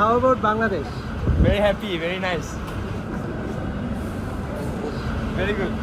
How about Bangladesh? Very happy, very nice. Very good.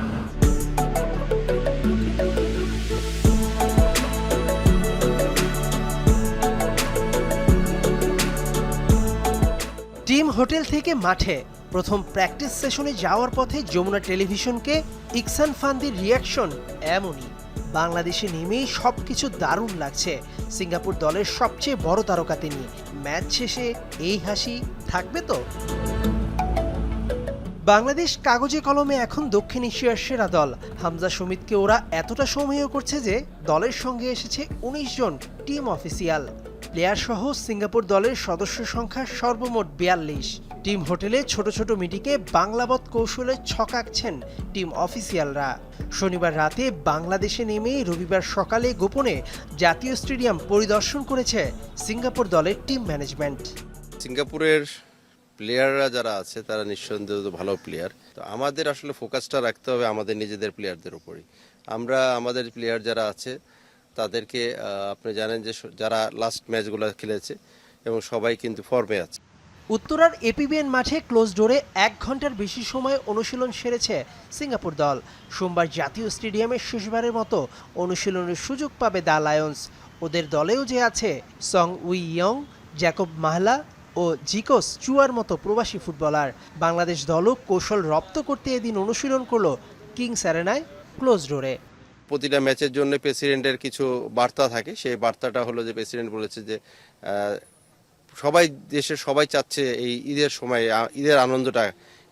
Team hotel থেকে মাঠে প্রথম practice সেশনে যাওয়ার পথে যমুনা টেলিভিশনকে ইকসান ফান্দির রিয়াকশন এমনই বাংলাদেশে নেমেই সবকিছু দারুণ লাগছে। সিঙ্গাপুর দলের সবচেয়ে বড় তারকা তিনি। ম্যাচ শেষে এই হাসি থাকবে তো? বাংলাদেশ কাগজে কলমে এখন দক্ষিণ এশিয়ার সেরা দল। হামজা সমিতকে ওরা এতটা সময় করছে যে দলের সঙ্গে এসেছে উনিশ জন টিম অফিসিয়াল। প্লেয়ার সহ সিঙ্গাপুর দলের সদস্য সংখ্যা সর্বমোট বিয়াল্লিশ। টিম হোটেলে ছোট ছোট মিটিংয়ে বাংলাবত কৌশলে ছকাচ্ছেন টিম অফিসিয়ালরা। শনিবার রাতে বাংলাদেশে নেমেই রবিবার সকালে গোপনে জাতীয় স্টেডিয়াম পরিদর্শন করেছে সিঙ্গাপুর দলের টিম ম্যানেজমেন্ট। সিঙ্গাপুরের প্লেয়াররা যারা আছে, তারা নিঃসন্দেহ ভালো প্লেয়ার। তো আমাদের আসলে ফোকাসটা রাখতে হবে আমাদের নিজেদের প্লেয়ারদের উপরই। আমরা আমাদের প্লেয়ার যারা আছে তাদেরকে আপনি জানেন যে যারা লাস্ট ম্যাচগুলো খেলেছে এবং সবাই কিন্তু ফর্মে আছে। উত্তরার এপিবিএন মাঠে ক্লোজ ডোরে এক ঘণ্টার বেশি সময় অনুশীলন সেরেছে সিঙ্গাপুর দল। সোমবার জাতীয় স্টেডিয়ামে শেষবারের মতো অনুশীলনের সুযোগ পাবে দ্য লায়ন্স। ওদের দলেও যে আছে Song Ui Young, Jacob Mahler ও জিকোস চুয়ার মতো প্রবাসী ফুটবলার। বাংলাদেশ দলও কৌশল রপ্ত করতে এদিন অনুশীলন করল কিংস অ্যারেনায় ক্লোজ ডোরে প্রতিটা ম্যাচের জন্য প্রেসিডেন্টের কিছু বার্তা থাকে। সেই বার্তাটা হলো যে প্রেসিডেন্ট বলেছে যে সবাই দেশের সবাই চাচ্ছে এই ঈদের সময় ঈদের আনন্দটা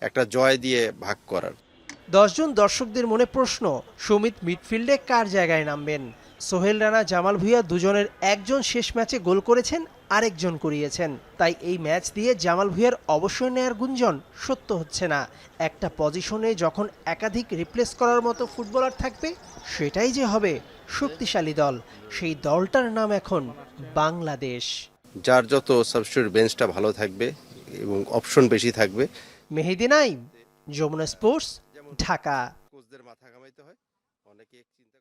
একটা জয় দিয়ে ভাগ করার। দশজন দর্শকদের মনে প্রশ্ন, সুমিত মিডফিল্ডে কার জায়গায় নামবেন? সোহেল রানা, জামাল ভুঁইয়া দুজনের একজন শেষ ম্যাচে গোল করেছেন আরেকজন করিয়েছেন। তাই এই ম্যাচ দিয়ে জামাল ভুঁইয়ার অবসর নেয়ার গুঞ্জন সত্য হচ্ছে না। একটা পজিশনে যখন একাধিক রিপ্লেস করার মতো ফুটবলার থাকবে সেটাই যে হবে শক্তিশালী দল। সেই দলটার নাম এখন বাংলাদেশ। যার যত সাবস্টিটিউট বেঞ্চটা ভালো থাকবে এবং অপশন বেশি থাকবে। মেহেদি নাইম যমুনা স্পোর্টস ঢাকা। কোচদের মাথা ঘামাইতে হয় অনেকে চিন্তা